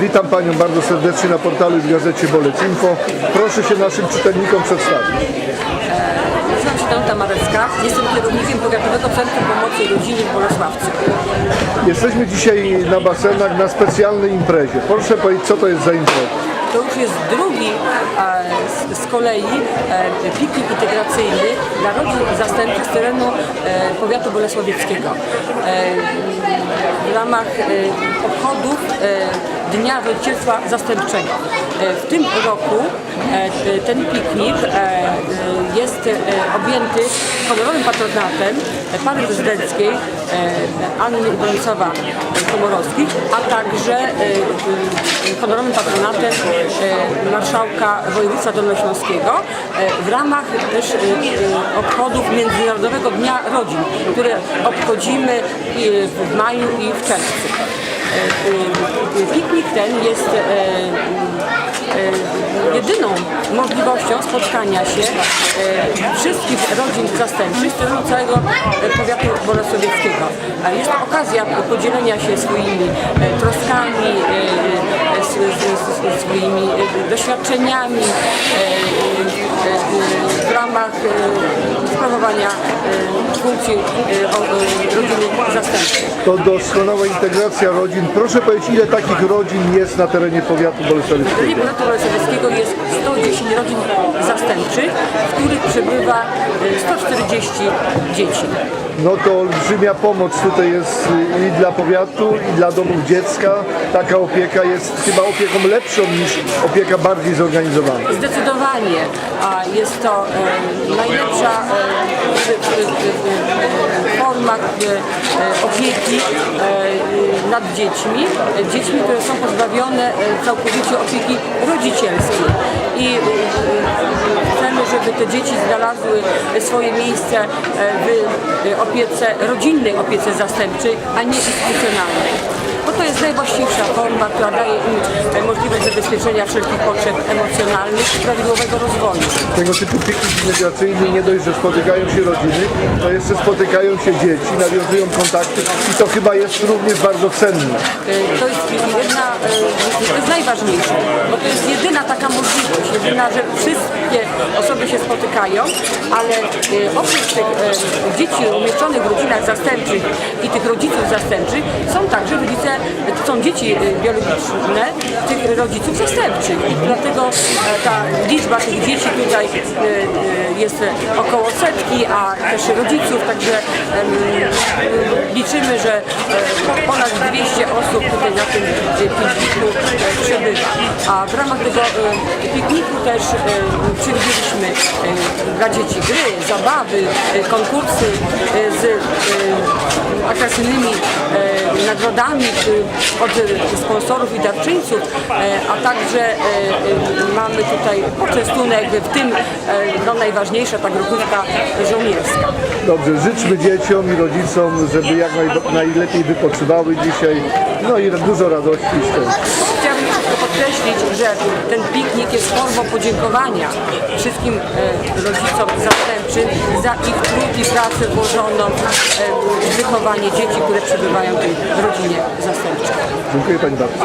Witam Panią bardzo serdecznie na portalu i w gazecie Bolec Info. Proszę się naszym czytelnikom przedstawić. Nazywam się Danuta Marecka, jestem kierownikiem Powiatowego Centrum Pomocy Rodzinie w Bolesławcu. Jesteśmy dzisiaj na basenach na specjalnej imprezie. Proszę powiedzieć, co to jest za impreza? To już jest drugi e, z, kolei e, piknik integracyjny dla rodzin zastępczych z terenu e, powiatu bolesławieckiego. W ramach obchodów Dnia Rodzicielstwa Zastępczego. W tym roku ten piknik e, e, jest e, objęty honorowym patronatem pani prezydenckiej e, Anny Bronisława-Komorowskiej, a także e, e, honorowym patronatem marszałka województwa dolnośląskiego w ramach też obchodów Międzynarodowego Dnia Rodzin, które obchodzimy w maju i w czerwcu. E, e, Piknik ten jest e, jedyną możliwością spotkania się wszystkich rodzin zastępczych z całego powiatu bolesławieckiego. Jest to okazja podzielenia się swoimi troskami, swoimi doświadczeniami w ramach sprawowania e, funkcji o- e, rodziny zastępczej. To doskonała integracja rodzin. Proszę powiedzieć, ile takich rodzin jest na terenie powiatu W terenie powiatu bolesławieckiego jest 110 rodzin zastępczych, w których przebywa e, 140 dzieci. No to olbrzymia pomoc tutaj jest y, i dla powiatu, i dla domów dziecka. Taka opieka jest chyba opieką lepszą niż opieka bardziej zorganizowana. Zdecydowanie a jest to najlepsza e, w- w- w- w- forma e, e, opieki e, nad dziećmi, dziećmi, które są pozbawione całkowicie opieki rodzicielskiej. I chcemy, żeby te dzieci znalazły swoje miejsce w opiece, rodzinnej opiece zastępczej, a nie instytucjonalnej. Bo to jest najwłaściwsza forma, która daje im możliwość zabezpieczenia wszelkich potrzeb emocjonalnych i prawidłowego rozwoju. Tego typu piknik integracyjny nie dość, że spotykają się rodziny, to jeszcze spotykają się dzieci, nawiązują kontakty i to chyba jest również bardzo cenne. E, To jest jedna, e, to jest najważniejsze, bo to jest jedyna taka możliwość, jedyna, że wszystkie osoby się spotykają, ale e, oprócz tych dzieci umieszczonych w rodzinach zastępczych i tych rodziców zastępczych są także rodzice, to są dzieci e, biologiczne tych rodziców zastępczych i dlatego e, ta liczba tych dzieci tutaj e, e, jest około setki, a też rodziców, także liczymy, że e, po- ponad 200 osób tutaj na tym pikniku e, przebywa. A w ramach tego pikniku też przewidzieliśmy dla dzieci gry, zabawy, konkursy z atrakcyjnymi e, nagrodami e, od sponsorów i darczyńców, e, a także e, mamy tutaj poczęstunek, w tym no, najważniejsza ta grupówka żołnierska. Dobrze, życzmy dzieciom i rodzicom, żeby jak naj, najlepiej wypoczywały dzisiaj. No i dużo radości i szczęścia. Podkreślić, że ten piknik jest formą podziękowania wszystkim e, rodzicom zastępczym za ich trud i pracę włożoną e, w wychowanie dzieci, które przebywają w tej rodzinie zastępczej. Dziękuję Pani bardzo.